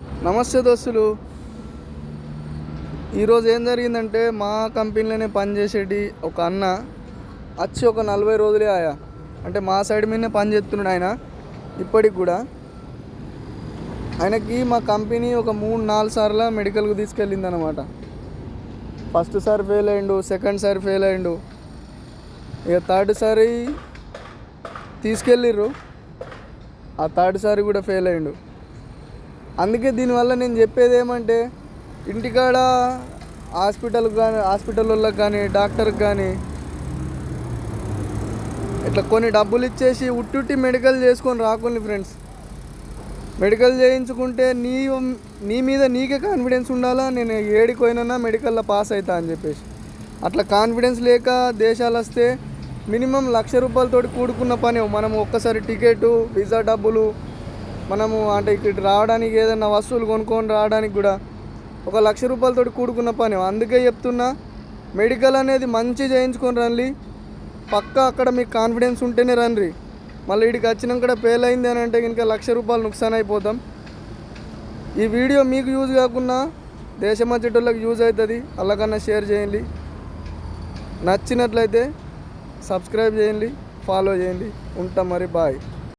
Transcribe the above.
నమస్తే దోస్తులు. ఈరోజు ఏం జరిగిందంటే మా కంపెనీలోనే పనిచేసేటి ఒక అన్న వచ్చి ఒక నలభై రోజులే ఆయా. అంటే మా సైడ్ మీదనే పని చేస్తున్నాడు ఆయన ఇప్పటికి కూడా. ఆయనకి మా కంపెనీ ఒక మూడు నాలుగు సార్లు మెడికల్కి తీసుకెళ్ళింది అనమాట ఫస్ట్ సారి ఫెయిల్ అయ్యిండు సెకండ్ సారి ఫెయిల్ అయ్యిండు ఇక థర్డ్ సారి తీసుకెళ్ళిర్రు. ఆ థర్డ్ సారి కూడా ఫెయిల్ అయ్యిండు అందుకే దీనివల్ల నేను చెప్పేది ఏమంటే ఇంటికాడ హాస్పిటల్కి కానీ హాస్పిటల్ వాళ్ళకి కానీ డాక్టర్కి కానీ ఇట్లా కొన్ని డబ్బులు ఇచ్చేసి ఉట్టుట్టి మెడికల్ చేసుకొని రాకుండా ఫ్రెండ్స్. మెడికల్ చేయించుకుంటే నీ నీ మీద నీకే కాన్ఫిడెన్స్ ఉండాలా? నేను ఏడికోయినా మెడికల్లో పాస్ అవుతా అని చెప్పేసి. అట్లా కాన్ఫిడెన్స్ లేక దేశాలు వస్తే మినిమం లక్ష రూపాయలతోటి కూడుకున్న పని మనం ఒక్కసారి టికెట్ వీసా డబ్బులు మనము అంటే ఇక్కడ రావడానికి ఏదైనా వస్తువులు కొనుక్కొని రావడానికి కూడా ఒక లక్ష రూపాయలతో కూడుకున్న పని. అందుకే చెప్తున్నా మెడికల్ అనేది మంచి చేయించుకొని రండి. పక్కా అక్కడ మీకు కాన్ఫిడెన్స్ ఉంటేనే రండి. మళ్ళీ ఇక్కడికి వచ్చినాక ఫెయిల్ అయింది అని అంటే ఇంకా లక్ష రూపాయలు నుక్సాన్ అయిపోతాం. ఈ వీడియో మీకు యూజ్ కాకుండా దేశ మధ్యటోళ్ళకి యూజ్ అవుతుంది అలాగన్నా షేర్ చేయండి. నచ్చినట్లయితే సబ్స్క్రైబ్ చేయండి ఫాలో చేయండి. ఉంటాం మరి బాయ్